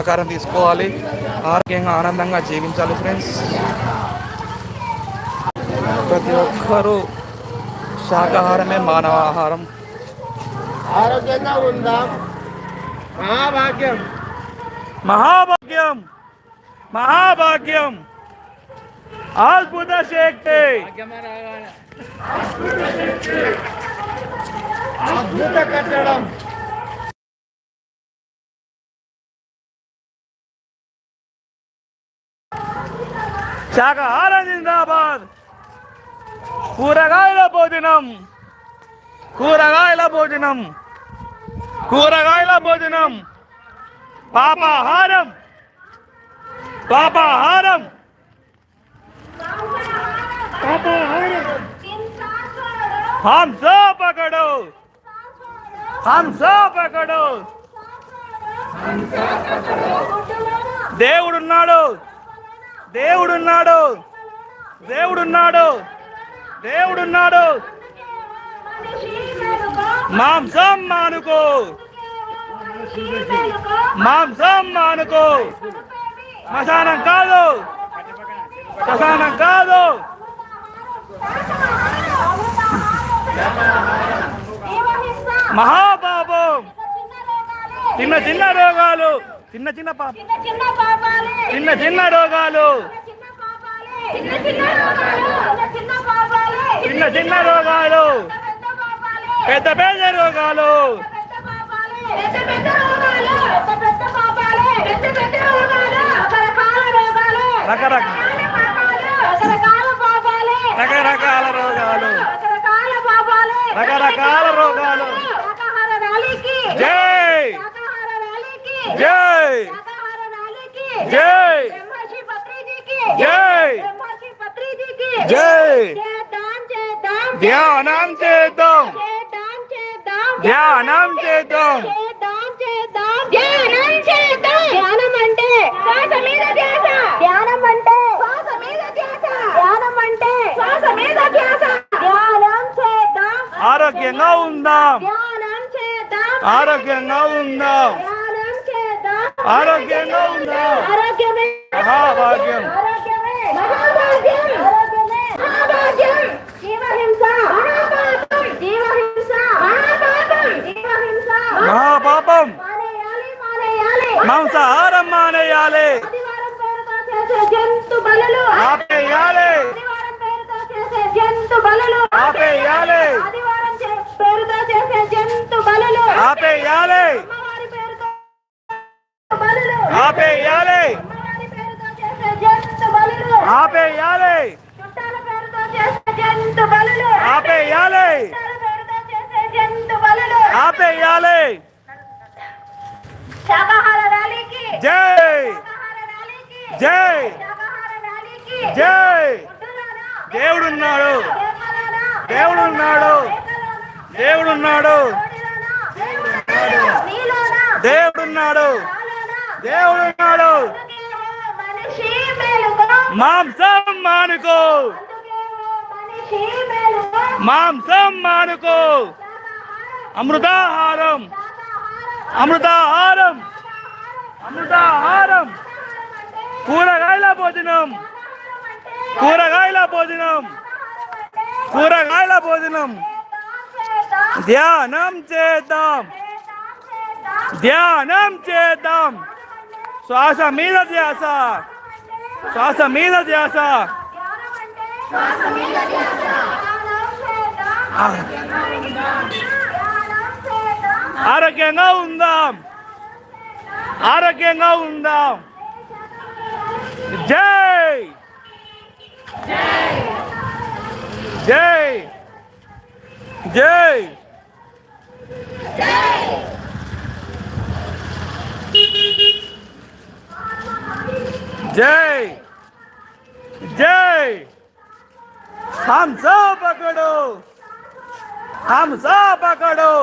సహకారం తీసుకోవాలి. ఆరోగ్యంగా ఆనందంగా జీవించాలి ఫ్రెండ్స్. ప్రతి ఒక్కరూ శాకాహారమే మానవ ఆహారం ఆరోగ్యంగా ఉందాం. మహాభాగ్యం. మహాభాగ్యం. మహాభాగ్యం. అద్భుత శక్తి. అద్భుత కట్టడం. శాకాహారం జిందాబాద్ కూరగాయల భోజనం కూరగాయల భోజనం కూరగాయల భోజనం పాపాహారం పాపాహారం పాపాహారం हम सब पकड़ो हम सब पकड़ो దేవుడున్నాడు దేవుడున్నాడు. దేవుడున్నాడు. దేవుడున్నాడు. మాంసం మానుకో. మాంసం మానుకో. మసానం కాదు. శ్మశానం కాదు. మహాపాపం. చిన్న చిన్న రోగాలు. చిన్న చిన్న పాప చిన్న చిన్న రోగాలు. చిన్న చిన్న రోగాలు. పెద్ద పెద్ద రోగాలు. రకరకాల రకరకాల రోగాలు. రకరకాల రోగాలు శాకాహార ర్యాలీకి జై శాకాహార ర్యాలీకి జై శాకాహార ర్యాలీకి జై బ్రహ్మర్షి పత్రిజీకి జై బ్రహ్మర్షి పత్రిజీకి జై చేద్దాం చేద్దాం ధ్యానం చేద్దాం చేద్దాం చేద్దాం ధ్యానం చేద్దాం చేద్దాం చేద్దాం ధ్యానం చేద్దాం ధ్యానం అంటే శ్వాస మీద ధ్యాస ధ్యానం అంటే శ్వాస మీద ధ్యాస ధ్యానం అంటే శ్వాస మీద ధ్యాస ధ్యానం చేద్దాం ఆరోగ్యంగా ఉందాం ధ్యానం చేద్దాం ఆరోగ్యంగా ఉందాం ధ్యానం చేద్దాం ఆరోగ్యంగా ఉందాం ఆరోగ్యమే. మహాభాగ్యం. మహాపాపం. మాంసాహారం మానేయాలి. జంతు బలులు. ఆపేయాలి. జంతు బలులు. ఆపేయాలి. పేరుతో చేసే జంతు బలులు. ఆపేయాలి. ఆపేయాలి ఆపేయాలి ఆపేయాలి ఆపేయాలి జై. జై. జై? దేవుడున్నాడు? దేవుడున్నాడు? దేవుడున్నాడు? దేవుడున్నాడు? దేవుడున్నాడు. దేవుడు ఉన్నాడు. మాంసం మానుకో. మాంసం మానుకో. అమృతాహారం. అమృతాహారం. అమృతాహారం. కూరగాయల భోజనం. కూరగాయల భోజనం. కూరగాయల భోజనం. ధ్యానం చేద్దాం. ధ్యానం చేద్దాం. శ్వాస మీద ధ్యాస. శ్వాస మీద ధ్యాస. ఆరోగ్యంగా ఉందాం. ఆరోగ్యంగా ఉందాం. జై. జై. జై. जय! जय! हमसा पकडो हमसा पकडो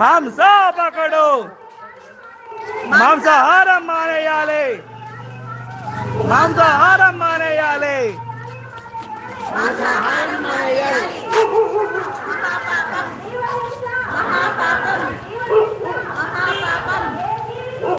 हमसा पकडो मांसाहारम माने आले मांसाहारम माने आले